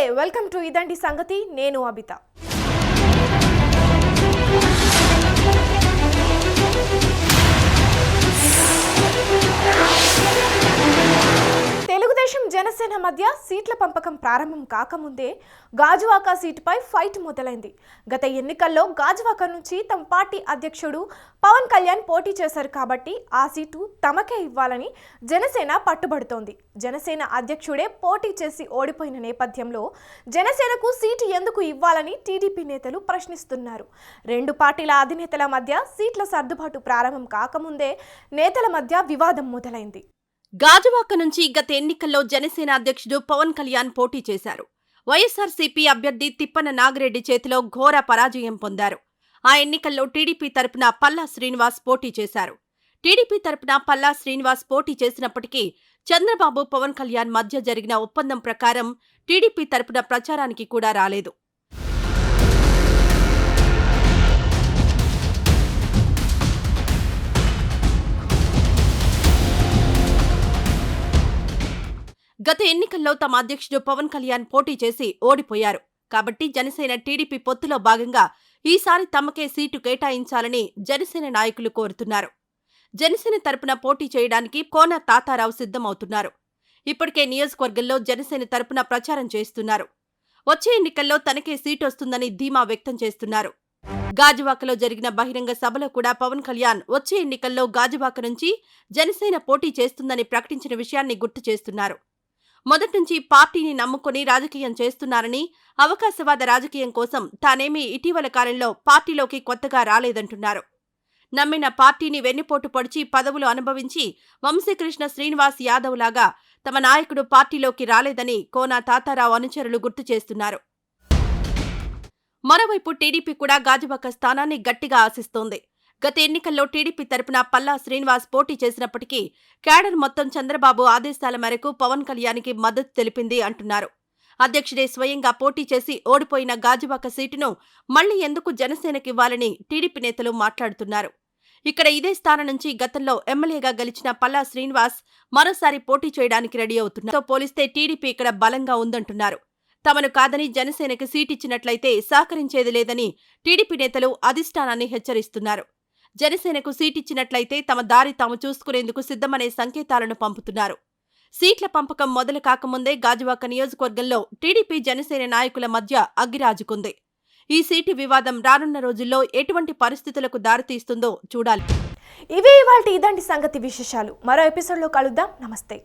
నమస్తే welcome to ఇదండి సంగతి నేను అబిత. జనసేన మధ్య సీట్ల పంపకం ప్రారంభం కాకముందే గాజువాక సీటుపై ఫైట్ మొదలైంది. గత ఎన్నికల్లో గాజువాక నుంచి తమ పార్టీ అధ్యక్షుడు పవన్ కళ్యాణ్ పోటీ చేశారు కాబట్టి ఆ సీటు తమకే ఇవ్వాలని జనసేన పట్టుబడుతోంది. జనసేన అధ్యక్షుడే పోటీ చేసి ఓడిపోయిన నేపథ్యంలో జనసేనకు సీటు ఎందుకు ఇవ్వాలని టీడీపీ నేతలు ప్రశ్నిస్తున్నారు. రెండు పార్టీల అధినేతల మధ్య సీట్ల సర్దుబాటు ప్రారంభం కాకముందే నేతల మధ్య వివాదం మొదలైంది. గాజువాక నుంచి గత ఎన్నికల్లో జనసేన అధ్యక్షుడు పవన్ కళ్యాణ్ పోటీ చేశారు. వైఎస్ఆర్సీపీ అభ్యర్థి తిప్పన నాగిరెడ్డి చేతిలో ఘోర పరాజయం పొందారు. ఆ ఎన్నికల్లో టీడీపీ తరపున పల్లా శ్రీనివాస్ పోటీ చేశారు. టీడీపీ తరపున పల్లా శ్రీనివాస్ పోటీ చేసినప్పటికీ చంద్రబాబు పవన్ కళ్యాణ్ మధ్య జరిగిన ఒప్పందం ప్రకారం టీడీపీ తరపున ప్రచారానికి కూడా రాలేదు. గత ఎన్నికల్లో తమ అధ్యక్షుడు పవన్ కళ్యాణ్ పోటీ చేసి ఓడిపోయారు. కాబట్టి జనసేన టీడీపీ పొత్తులో భాగంగా ఈసారి తమకే సీటు కేటాయించాలని జనసేన నాయకులు కోరుతున్నారు. జనసేన తరపున పోటీ చేయడానికి కోన తాతారావు సిద్ధమవుతున్నారు. ఇప్పటికే నియోజకవర్గంలో జనసేన తరపున ప్రచారం చేస్తున్నారు. వచ్చే ఎన్నికల్లో తనకే సీటు వస్తుందని ధీమా వ్యక్తం చేస్తున్నారు. గాజువాకలో జరిగిన బహిరంగ సభలో కూడా పవన్ కళ్యాణ్ వచ్చే ఎన్నికల్లో గాజువాక నుంచి జనసేన పోటీ చేస్తుందని ప్రకటించిన విషయాన్ని గుర్తు చేస్తున్నారు. మొదట్నుంచి పార్టీని నమ్ముకుని రాజకీయం చేస్తున్నారని అవకాశవాద రాజకీయం కోసం తానేమీ ఇటీవల కాలంలో పార్టీలోకి కొత్తగా రాలేదంటున్నారు. నమ్మిన పార్టీని వెన్నుపోటు పొడిచి పదవులు అనుభవించి వంశీకృష్ణ శ్రీనివాస్ యాదవ్ లాగా తమ నాయకుడు పార్టీలోకి రాలేదని కోన తాతారావు అనుచరులు గుర్తు చేస్తున్నారు. మరోవైపు టీడీపీ కూడా గాజువాక స్థానాన్ని గట్టిగా ఆశిస్తోంది. గత ఎన్నికల్లో టీడీపీ తరపున పల్లా శ్రీనివాస్ పోటీ చేసినప్పటికీ క్యాడర్ మొత్తం చంద్రబాబు ఆదేశాల మేరకు పవన్ కళ్యాణ్కి మద్దతు తెలిపింది అంటున్నారు. అధ్యక్షుడే స్వయంగా పోటీ చేసి ఓడిపోయిన గాజువాక సీటును మళ్ళీ ఎందుకు జనసేనకివ్వాలని టీడీపీ నేతలు మాట్లాడుతున్నారు. ఇక్కడ ఇదే స్థానం నుంచి గతంలో ఎమ్మెల్యేగా గెలిచిన పల్లా శ్రీనివాస్ మరోసారి పోటీ చేయడానికి రెడీ అవుతున్నారు. పోలిస్తే టీడీపీ ఇక్కడ బలంగా ఉందంటున్నారు. తమను కాదని జనసేనకి సీటిచ్చినట్లయితే సహకరించేది లేదని టీడీపీ నేతలు అధిష్టానాన్ని హెచ్చరిస్తున్నారు. జనసేనకు సీటిచ్చినట్లయితే తమ దారి తాము చూసుకునేందుకు సిద్ధమనే సంకేతాలను పంపుతున్నారు. సీట్ల పంపకం మొదలు కాకముందే గాజువాక నియోజకవర్గంలో టీడీపీ జనసేన నాయకుల మధ్య అగ్గిరాజుకుంది. ఈ సీటు వివాదం రానున్న రోజుల్లో ఎటువంటి పరిస్థితులకు దారితీస్తుందో చూడాలి. ఇవి ఇవాళ ఇదండి సంగతి విశేషాలు. మరో ఎపిసోడ్లో కలుద్దాం. నమస్తే.